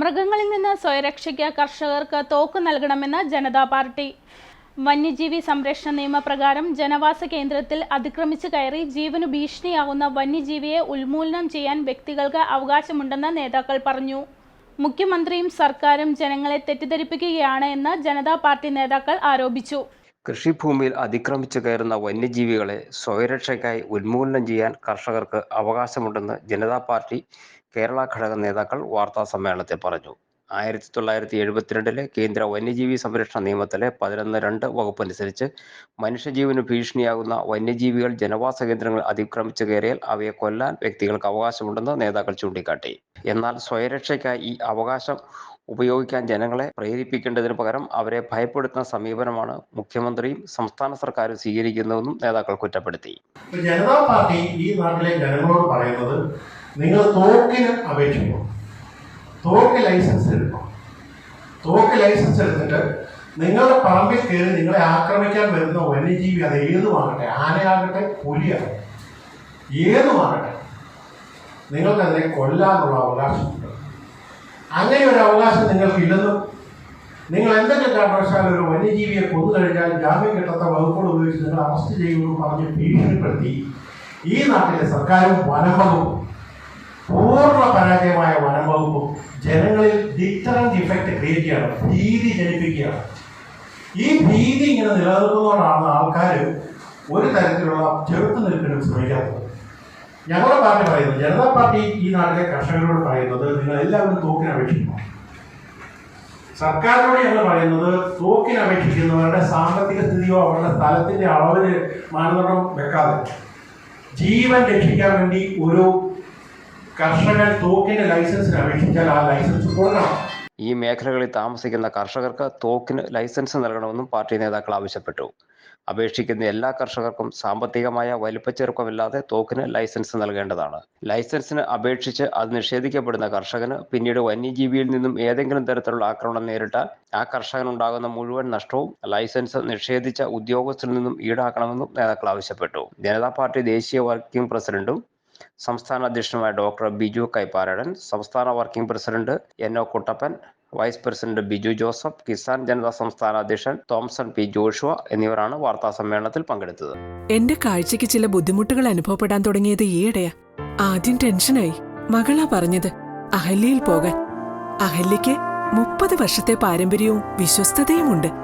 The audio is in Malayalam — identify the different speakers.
Speaker 1: മൃഗങ്ങളിൽ നിന്ന് സ്വയരക്ഷയ്ക്ക് കർഷകർക്ക് തോക്ക് നൽകണമെന്ന് ജനതാ പാർട്ടി. വന്യജീവി സംരക്ഷണ നിയമപ്രകാരം ജനവാസ കേന്ദ്രത്തിൽ അതിക്രമിച്ചു കയറി ജീവനു ഭീഷണിയാകുന്ന വന്യജീവിയെ ഉന്മൂലനം ചെയ്യാൻ വ്യക്തികൾക്ക് അവകാശമുണ്ടെന്ന് നേതാക്കൾ പറഞ്ഞു. മുഖ്യമന്ത്രിയും സർക്കാരും ജനങ്ങളെ തെറ്റിദ്ധരിപ്പിക്കുകയാണ് എന്ന് ജനതാ പാർട്ടി നേതാക്കൾ ആരോപിച്ചു.
Speaker 2: കൃഷിഭൂമിയിൽ അതിക്രമിച്ചു കയറുന്ന വന്യജീവികളെ സ്വയരക്ഷയ്ക്കായി ഉന്മൂലനം ചെയ്യാൻ കർഷകർക്ക് അവകാശമുണ്ടെന്ന് ജനതാ പാർട്ടി കേരള ഘടക നേതാക്കൾ വാർത്താ സമ്മേളനത്തിൽ പറഞ്ഞു. ആയിരത്തി തൊള്ളായിരത്തി എഴുപത്തിരണ്ടിലെ കേന്ദ്ര വന്യജീവി സംരക്ഷണ നിയമത്തിലെ പതിനൊന്ന് രണ്ട് വകുപ്പ് അനുസരിച്ച് മനുഷ്യജീവന് ഭീഷണിയാകുന്ന വന്യജീവികൾ ജനവാസ കേന്ദ്രങ്ങൾ അതിക്രമിച്ചു കയറിയാൽ അവയെ കൊല്ലാൻ വ്യക്തികൾക്ക് അവകാശമുണ്ടെന്ന് നേതാക്കൾ ചൂണ്ടിക്കാട്ടി. എന്നാൽ സ്വയരക്ഷയ്ക്കായി ഈ അവകാശം ഉപയോഗിക്കാൻ ജനങ്ങളെ പ്രേരിപ്പിക്കേണ്ടതിന് പകരം അവരെ ഭയപ്പെടുത്തുന്ന സമീപനമാണ് മുഖ്യമന്ത്രിയും സംസ്ഥാന സർക്കാരും സ്വീകരിക്കുന്നതെന്നും നേതാക്കൾ കുറ്റപ്പെടുത്തി.
Speaker 3: ജനതാ പാർട്ടി ഈ നാട്ടിലെ ജനങ്ങളോട് പറയുന്നത് നിങ്ങൾ തോക്കിന് അപേക്ഷിക്കണം തോക്ക് ലൈസൻസ് എടുക്കണം തോക്ക് ലൈസൻസ് എടുത്തിട്ട് നിങ്ങളുടെ പറമ്പിൽ കയറി നിങ്ങളെ ആക്രമിക്കാൻ വരുന്ന വന്യജീവി അത് ഏതുമാകട്ടെ ആനയാകട്ടെ പുലിയാകട്ടെ. ഏതുമാകട്ടെ നിങ്ങൾക്കതിനെ കൊല്ലാനുള്ള അവകാശമുണ്ട്. അങ്ങനെ ഒരു അവകാശം നിങ്ങൾക്കില്ലെന്നും നിങ്ങൾ എന്തൊക്കെ കാരണവശാൽ ഒരു വന്യജീവിയെ കൊന്നു കഴിഞ്ഞാൽ ജാമ്യം കിട്ടാത്ത വകുപ്പുകൾ ഉപയോഗിച്ച് നിങ്ങൾ അറസ്റ്റ് ചെയ്യുമെന്ന് പറഞ്ഞ് ഭീഷണിപ്പെടുത്തി ഈ നാട്ടിലെ സർക്കാരും വനം വകുപ്പും പൂർണ പരാജയമായ വനം വകുപ്പ് ജനങ്ങളിൽ ഡിറ്ററന്റ് ഇഫക്റ്റ് ക്രിയേറ്റ് ചെയ്യണം ഭീതി ജനിപ്പിക്കുകയാണ്. ഈ ഭീതി ഇങ്ങനെ നിലനിൽക്കുന്നതുകൊണ്ടാണ് ആൾക്കാർ ഒരു തരത്തിലുള്ള ചെറുത്തുനിൽപ്പിനും ശ്രമിക്കാത്തത്. ഞങ്ങളുടെ പാർട്ടി പറയുന്നത് ജനതാ പാർട്ടി ഈ നാട്ടിലെ കർഷകരോട് പറയുന്നത് നിങ്ങൾ എല്ലാവരും തോക്കിന് അപേക്ഷിക്കണം സർക്കാരിനോട് ഞങ്ങൾ പറയുന്നത് തോക്കിന് അപേക്ഷിക്കുന്നവരുടെ സാമ്പത്തിക സ്ഥിതിയോ അവരുടെ സ്ഥലത്തിന്റെ അളവിന് മാനദണ്ഡം വെക്കാതെ ജീവൻ രക്ഷിക്കാൻ വേണ്ടി ഒരു കർഷകൻ തോക്കിന്റെ ലൈസൻസിന് അപേക്ഷിച്ചാൽ ആ ലൈസൻസ് കൊടുക്കണം
Speaker 2: ഈ മേഖലകളിൽ താമസിക്കുന്ന കർഷകർക്ക് തോക്കിന് ലൈസൻസ് നൽകണമെന്നും പാർട്ടി നേതാക്കൾ ആവശ്യപ്പെട്ടു. അപേക്ഷിക്കുന്ന എല്ലാ കർഷകർക്കും സാമ്പത്തികമായ വലിപ്പച്ചെറുക്കമില്ലാതെ തോക്കിന് ലൈസൻസ് നൽകേണ്ടതാണ്. ലൈസൻസിന് അപേക്ഷിച്ച് അത് നിഷേധിക്കപ്പെടുന്ന കർഷകന് പിന്നീട് വന്യജീവിയിൽ നിന്നും ഏതെങ്കിലും തരത്തിലുള്ള ആക്രമണം നേരിട്ടാൽ ആ കർഷകനുണ്ടാകുന്ന മുഴുവൻ നഷ്ടവും ലൈസൻസ് നിഷേധിച്ച ഉദ്യോഗസ്ഥരിൽ നിന്നും ഈടാക്കണമെന്നും നേതാക്കൾ ആവശ്യപ്പെട്ടു. ജനതാ പാർട്ടി ദേശീയ വർക്കിംഗ് പ്രസിഡന്റും സംസ്ഥാന അധ്യക്ഷനുമായ ഡോക്ടർ ബിജു കൈപ്പാരടൻ സംസ്ഥാന working president N O Kuttappan vice president Biju Joseph Kisan Janata സംസ്ഥാന അധ്യക്ഷൻ തോംസൺ പി ജോഷുവ എന്നിവരാണ് വാർത്താ സമ്മേളനത്തിൽ പങ്കെടുത്തത്.
Speaker 4: എന്റെ കാഴ്ചയ്ക്ക് ചില ബുദ്ധിമുട്ടുകൾ അനുഭവപ്പെടാൻ തുടങ്ങിയത് ഈയിടെയാ. ആദ്യം ടെൻഷനായി. മകളാ പറഞ്ഞത് അഹല്യയിൽ പോകാൻ. അഹല്യയ്ക്ക് മുപ്പത് വർഷത്തെ പാരമ്പര്യവും വിശ്വസ്തതയുമുണ്ട്.